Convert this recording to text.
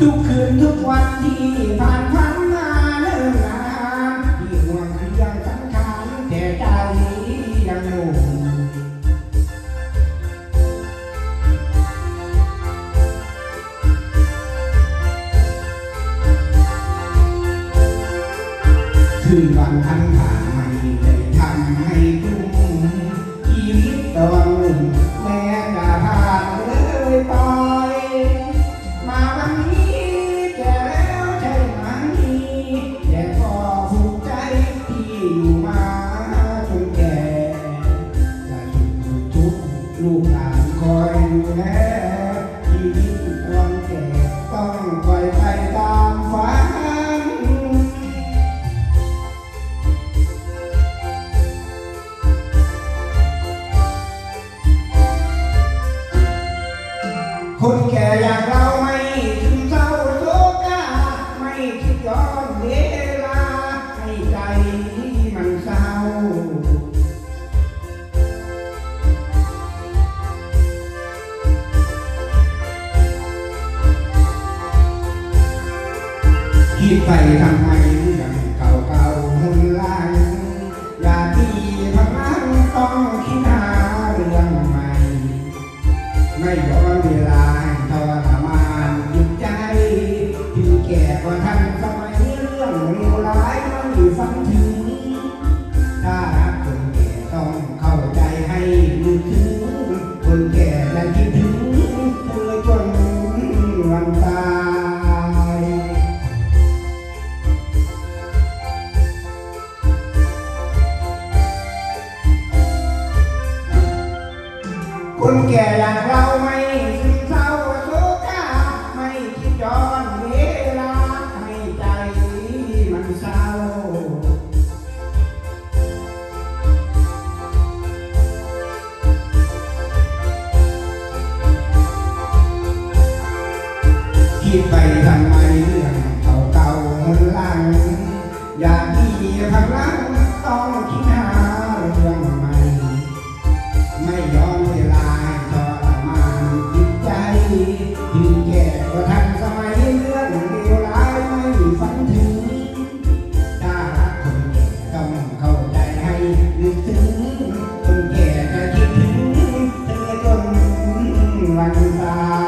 ทุกคืนทุกวันที่ผ่านพันมาเคืนวันทันผ่านไม่ได้ทำให้ทุ่มชีวิตตอนหนุ่มแม้จะผ่านเลยไป คนแก่อย่างเราไม่ถึงเศร้าโศกาไม่คิดย้อนเวลาให้ใจมันเศร้า คิดไปทำไมเรื่องเก่าๆหุนลังอย่าที่พลังต้องคิดหาเรื่องใหม่ ไม่ย้อนเวลา ว่าทันสมัยเรื่องเลวร้ายไม่ฟังถึง ถ้ารักคนแก่ต้องเข้าใจให้ลึกถึง คนแก่และคิดถึงเธอจนวันตายคนแก่อย่างเรา คิดไปทำไมเรื่องเก่าๆมันหลัง อยากที่พลังต้องคิดหาเรื่องใหม่ ไม่ยอมเวลาทรมานจิตใจถึงแก่กว่าทันสมัยเรื่องเลวร้ายไม่ฝันถึงถ้ารักคนแก่ต้องเข้าใจให้ลึกถึงคนแก่จะคิดถึงเธอจนวันตาย